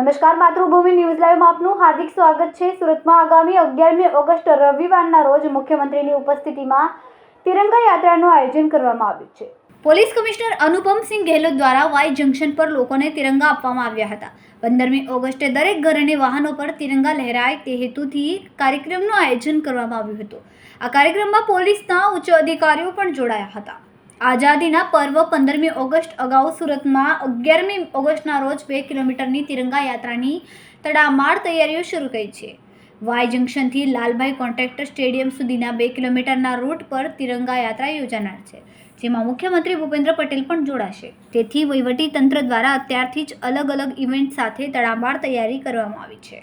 નમસ્કાર, માતૃભૂમિ ન્યૂઝ લાઈવમાં આપનું હાર્દિક સ્વાગત છે. સુરતમાં આગામી અગિયારમી ઓગસ્ટ રવિવારના રોજ મુખ્યમંત્રીની ઉપસ્થિતિમાં તિરંગા યાત્રાનું આયોજન કરવામાં આવ્યું છે. પોલીસ કમિશનર અનુપમસિંહ ગેહલોત દ્વારા વાય જંકશન પર લોકોને તિરંગા આપવામાં આવ્યા હતા. પંદરમી ઓગસ્ટે દરેક ઘર અને વાહનો પર તિરંગા લહેરાય તે હેતુથી કાર્યક્રમનું આયોજન કરવામાં આવ્યું હતું. આ કાર્યક્રમમાં પોલીસના ઉચ્ચ અધિકારીઓ પણ જોડાયા હતા. આઝાદીના પર્વ પંદરમી ઓગસ્ટ અગાઉ સુરતમાં અગિયારમી ઓગસ્ટના રોજ બે કિલોમીટરની તિરંગા યાત્રાની તડામાર તૈયારીઓ શરૂ કરી છે. વાય જંકશનથી લાલભાઈ કોન્ટ્રાક્ટર સ્ટેડિયમ સુધીના બે કિલોમીટરના રૂટ પર તિરંગા યાત્રા યોજાનાર છે, જેમાં મુખ્યમંત્રી ભૂપેન્દ્ર પટેલ પણ જોડાશે. તેથી વહીવટી તંત્ર દ્વારા અત્યારથી જ અલગ અલગ ઇવેન્ટ સાથે તડામાર તૈયારી કરવામાં આવી છે.